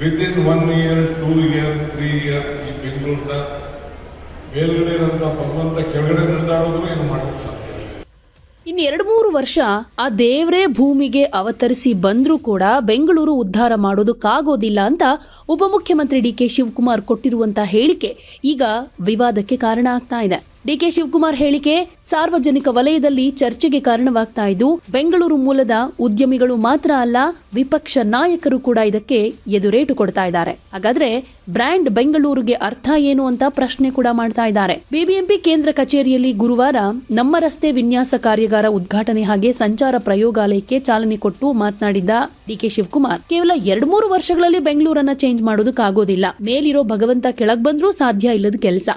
Within one year two year three year ಈ ಬೆಂಗಳೂರಿನ ಮೇಲ್ಗಡೆ ಇರೋಂಥ ಭಗವಂತ ಕೆಳಗಡೆ ನಡೆದಾಡೋದು ಏನು ಮಾಡಲಿಕ್ಕೆ ಸಾಧ್ಯ ಇನ್ನು ಎರಡು ಮೂರು ವರ್ಷ ಆ ದೇವರೇ ಭೂಮಿಗೆ ಅವತರಿಸಿ ಬಂದರೂ ಕೂಡ ಬೆಂಗಳೂರು ಉದ್ಧಾರ ಮಾಡೋದಕ್ಕಾಗೋದಿಲ್ಲ ಅಂತ ಉಪಮುಖ್ಯಮಂತ್ರಿ ಡಿ ಕೆ ಶಿವಕುಮಾರ್ ಕೊಟ್ಟಿರುವಂತಹ ಹೇಳಿಕೆ ಈಗ ವಿವಾದಕ್ಕೆ ಕಾರಣ ಆಗ್ತಾ ಇದೆ. ಡಿ ಕೆ ಶಿವಕುಮಾರ್ ಹೇಳಿಕೆ, ಸಾರ್ವಜನಿಕ ವಲಯದಲ್ಲಿ ಚರ್ಚೆಗೆ ಕಾರಣವಾಗ್ತಾ ಇದ್ದು, ಬೆಂಗಳೂರು ಮೂಲದ ಉದ್ಯಮಿಗಳು ಮಾತ್ರ ಅಲ್ಲ, ವಿಪಕ್ಷ ನಾಯಕರು ಕೂಡ ಇದಕ್ಕೆ ಎದುರೇಟು ಕೊಡ್ತಾ ಇದ್ದಾರೆ. ಹಾಗಾದ್ರೆ ಬ್ರ್ಯಾಂಡ್ ಬೆಂಗಳೂರಿಗೆ ಅರ್ಥ ಏನು ಅಂತ ಪ್ರಶ್ನೆ ಕೂಡ ಮಾಡ್ತಾ ಇದ್ದಾರೆ. ಬಿಬಿಎಂಪಿ ಕೇಂದ್ರ ಕಚೇರಿಯಲ್ಲಿ ಗುರುವಾರ ನಮ್ಮ ರಸ್ತೆ ವಿನ್ಯಾಸ ಕಾರ್ಯಾಗಾರ ಉದ್ಘಾಟನೆ ಹಾಗೆ ಸಂಚಾರ ಪ್ರಯೋಗಾಲಯಕ್ಕೆ ಚಾಲನೆ ಕೊಟ್ಟು ಮಾತನಾಡಿದ್ದ ಡಿಕೆ ಶಿವಕುಮಾರ್, ಕೇವಲ ಎರಡ್ ಮೂರು ವರ್ಷಗಳಲ್ಲಿ ಬೆಂಗಳೂರನ್ನ ಚೇಂಜ್ ಮಾಡೋದಕ್ಕಾಗೋದಿಲ್ಲ. ಮೇಲಿರೋ ಭಗವಂತ ಕೆಳಗ್ ಬಂದ್ರೂ ಸಾಧ್ಯ ಇಲ್ಲದ ಕೆಲಸ.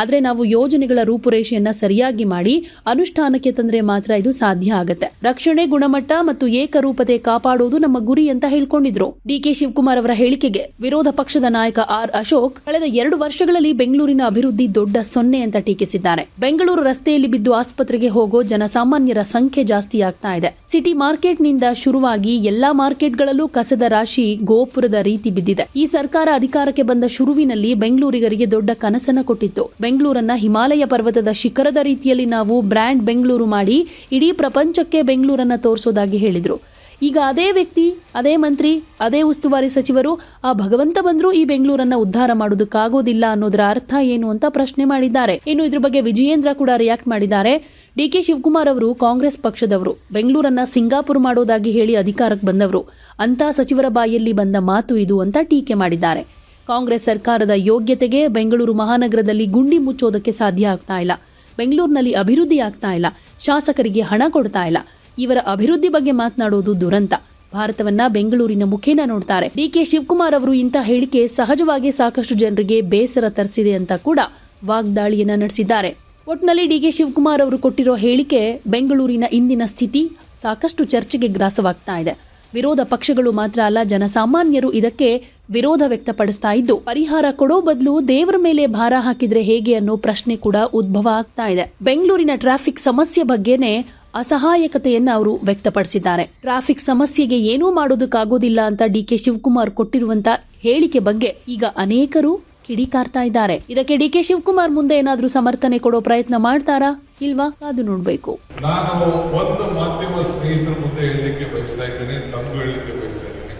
ಆದ್ರೆ ನಾವು ಯೋಜನೆಗಳ ರೂಪುರೇಷೆಯನ್ನ ಸರಿಯಾಗಿ ಮಾಡಿ ಅನುಷ್ಠಾನಕ್ಕೆ ತಂದ್ರೆ ಮಾತ್ರ ಇದು ಸಾಧ್ಯ ಆಗುತ್ತೆ. ರಕ್ಷಣೆ, ಗುಣಮಟ್ಟ ಮತ್ತು ಏಕರೂಪತೆ ಕಾಪಾಡುವುದು ನಮ್ಮ ಗುರಿ ಅಂತ ಹೇಳ್ಕೊಂಡಿದ್ರು. ಡಿಕೆ ಶಿವಕುಮಾರ್ ಅವರ ಹೇಳಿಕೆಗೆ ವಿರೋಧ ಪಕ್ಷದ ನಾಯಕ ಆರ್ ಅಶೋಕ್ ಕಳೆದ ಎರಡು ವರ್ಷಗಳಲ್ಲಿ ಬೆಂಗಳೂರಿನ ಅಭಿವೃದ್ಧಿ ದೊಡ್ಡ ಸೊನ್ನೆ ಅಂತ ಟೀಕಿಸಿದ್ದಾರೆ. ಬೆಂಗಳೂರು ರಸ್ತೆಯಲ್ಲಿ ಬಿದ್ದು ಆಸ್ಪತ್ರೆಗೆ ಹೋಗೋ ಜನಸಾಮಾನ್ಯರ ಸಂಖ್ಯೆ ಜಾಸ್ತಿ ಆಗ್ತಾ ಇದೆ. ಸಿಟಿ ಮಾರ್ಕೆಟ್ನಿಂದ ಶುರುವಾಗಿ ಎಲ್ಲಾ ಮಾರ್ಕೆಟ್ಗಳಲ್ಲೂ ಕಸದ ರಾಶಿ ಗೋಪುರದ ರೀತಿ ಬಿದ್ದಿದೆ. ಈ ಸರ್ಕಾರ ಅಧಿಕಾರಕ್ಕೆ ಬಂದ ಶುರುವಿನಲ್ಲಿ ಬೆಂಗಳೂರಿಗರಿಗೆ ದೊಡ್ಡ ಕನಸನ್ನ ಕೊಟ್ಟಿತ್ತು. ಬೆಂಗಳೂರನ್ನ ಹಿಮಾಲಯ ಪರ್ವತದ ಶಿಖರದ ರೀತಿಯಲ್ಲಿ ನಾವು ಬ್ರ್ಯಾಂಡ್ ಬೆಂಗಳೂರು ಮಾಡಿ ಇಡೀ ಪ್ರಪಂಚಕ್ಕೆ ಬೆಂಗಳೂರನ್ನು ತೋರಿಸೋದಾಗಿ ಹೇಳಿದರು. ಈಗ ಅದೇ ವ್ಯಕ್ತಿ, ಅದೇ ಮಂತ್ರಿ, ಅದೇ ಉಸ್ತುವಾರಿ ಸಚಿವರು ಆ ಭಗವಂತ ಬಂದ್ರು ಈ ಬೆಂಗಳೂರನ್ನ ಉದ್ಧಾರ ಮಾಡೋದಕ್ಕಾಗೋದಿಲ್ಲ ಅನ್ನೋದರ ಅರ್ಥ ಏನು ಅಂತ ಪ್ರಶ್ನೆ ಮಾಡಿದ್ದಾರೆ. ಇನ್ನು ಇದ್ರ ಬಗ್ಗೆ ವಿಜಯೇಂದ್ರ ಕೂಡ ರಿಯಾಕ್ಟ್ ಮಾಡಿದ್ದಾರೆ. ಡಿ ಕೆ ಶಿವಕುಮಾರ್ ಅವರು ಕಾಂಗ್ರೆಸ್ ಪಕ್ಷದವರು. ಬೆಂಗಳೂರನ್ನ ಸಿಂಗಾಪುರ್ ಮಾಡೋದಾಗಿ ಹೇಳಿ ಅಧಿಕಾರಕ್ಕೆ ಬಂದವರು. ಅಂತ ಸಚಿವರ ಬಾಯಲ್ಲಿ ಬಂದ ಮಾತು ಇದು ಅಂತ ಟೀಕೆ ಮಾಡಿದ್ದಾರೆ. ಕಾಂಗ್ರೆಸ್ ಸರ್ಕಾರದ ಯೋಗ್ಯತೆಗೆ ಬೆಂಗಳೂರು ಮಹಾನಗರದಲ್ಲಿ ಗುಂಡಿ ಮುಚ್ಚೋದಕ್ಕೆ ಸಾಧ್ಯ ಆಗ್ತಾ ಇಲ್ಲ. ಬೆಂಗಳೂರಿನಲ್ಲಿ ಅಭಿವೃದ್ಧಿ ಆಗ್ತಾ ಇಲ್ಲ. ಶಾಸಕರಿಗೆ ಹಣ ಕೊಡ್ತಾ ಇಲ್ಲ. ಇವರ ಅಭಿವೃದ್ಧಿ ಬಗ್ಗೆ ಮಾತನಾಡೋದು ದುರಂತ. ಭಾರತವನ್ನ ಬೆಂಗಳೂರಿನ ಮುಖೇನ ನೋಡ್ತಾರೆ. ಡಿ ಕೆ ಶಿವಕುಮಾರ್ ಅವರು ಇಂಥ ಹೇಳಿಕೆ ಸಹಜವಾಗಿ ಸಾಕಷ್ಟು ಜನರಿಗೆ ಬೇಸರ ತರಿಸಿದೆ ಅಂತ ಕೂಡ ವಾಗ್ದಾಳಿಯನ್ನ ನಡೆಸಿದ್ದಾರೆ. ಒಟ್ನಲ್ಲಿ ಡಿಕೆ ಶಿವಕುಮಾರ್ ಅವರು ಕೊಟ್ಟಿರೋ ಹೇಳಿಕೆ ಬೆಂಗಳೂರಿನ ಇಂದಿನ ಸ್ಥಿತಿ ಸಾಕಷ್ಟು ಚರ್ಚೆಗೆ ಗ್ರಾಸವಾಗ್ತಾ ಇದೆ. ವಿರೋಧ ಪಕ್ಷಗಳು ಮಾತ್ರ ಅಲ್ಲ, ಜನಸಾಮಾನ್ಯರು ಇದಕ್ಕೆ ವಿರೋಧ ವ್ಯಕ್ತಪಡಿಸ್ತಾ ಇದ್ದು, ಪರಿಹಾರ ಕೊಡೋ ಬದಲು ದೇವರ ಮೇಲೆ ಭಾರ ಹಾಕಿದ್ರೆ ಹೇಗೆ ಅನ್ನೋ ಪ್ರಶ್ನೆ ಕೂಡ ಉದ್ಭವ ಆಗ್ತಾ ಇದೆ. ಬೆಂಗಳೂರಿನ ಟ್ರಾಫಿಕ್ ಸಮಸ್ಯೆ ಬಗ್ಗೆನೇ ಅಸಹಾಯಕತೆಯನ್ನ ಅವರು ವ್ಯಕ್ತಪಡಿಸಿದ್ದಾರೆ. ಟ್ರಾಫಿಕ್ ಸಮಸ್ಯೆಗೆ ಏನೂ ಮಾಡೋದಕ್ಕಾಗೋದಿಲ್ಲ ಅಂತ ಡಿ ಕೆ ಶಿವಕುಮಾರ್ ಕೊಟ್ಟಿರುವಂತ ಹೇಳಿಕೆ ಬಗ್ಗೆ ಈಗ ಅನೇಕರು ಕಿಡಿಕಾರ್ತಾ ಇದ್ದಾರೆ. ಇದಕ್ಕೆ ಡಿ ಕೆ ಶಿವಕುಮಾರ್ ಮುಂದೆ ಏನಾದರೂ ಸಮರ್ಥನೆ ಕೊಡೋ ಪ್ರಯತ್ನ ಮಾಡ್ತಾರಾ? ಇಲ್ವಾ? ಅದು ನೋಡಬೇಕು. ನಾನು ಒಂದು ಮಾಧ್ಯಮ ಸ್ನೇಹಿತರ ಮುಂದೆ ಹೇಳಲಿಕ್ಕೆ ಬಯಸ್ತಾ ಇದ್ದೇನೆ ತಮಗೂ ಹೇಳಲಿಕ್ಕೆ ಬಯಸ್ತಾ ಇದ್ದೇನೆ.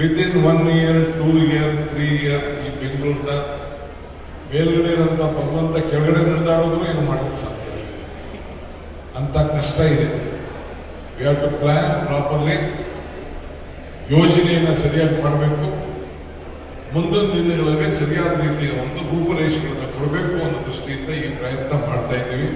Within one year two year three year ಈ ಬೆಂಗಳೂರಿನ ಮೇಲ್ಗಡೆ ಇರೋಂಥ ಭಗವಂತ ಕೆಳಗಡೆ ನಡೆದಾಡೋದು ಏನು ಮಾಡಲಿಕ್ಕೆ ಸಾಧ್ಯ. ಅಂತ ಕಷ್ಟ ಇದೆ. We have to plan properly ಯೋಜನೆಯನ್ನು ಸರಿಯಾಗಿ ಮಾಡಬೇಕು. ಮುಂದೊಂದು ದಿನಗಳಲ್ಲಿ ಸರಿಯಾದ ರೀತಿಯ ಒಂದು ರೂಪುರೇಷೆಗಳನ್ನು ಕೊಡಬೇಕು ಅನ್ನೋ ದೃಷ್ಟಿಯಿಂದ ಈ ಪ್ರಯತ್ನ ಮಾಡ್ತಾ ಇದ್ದೀವಿ.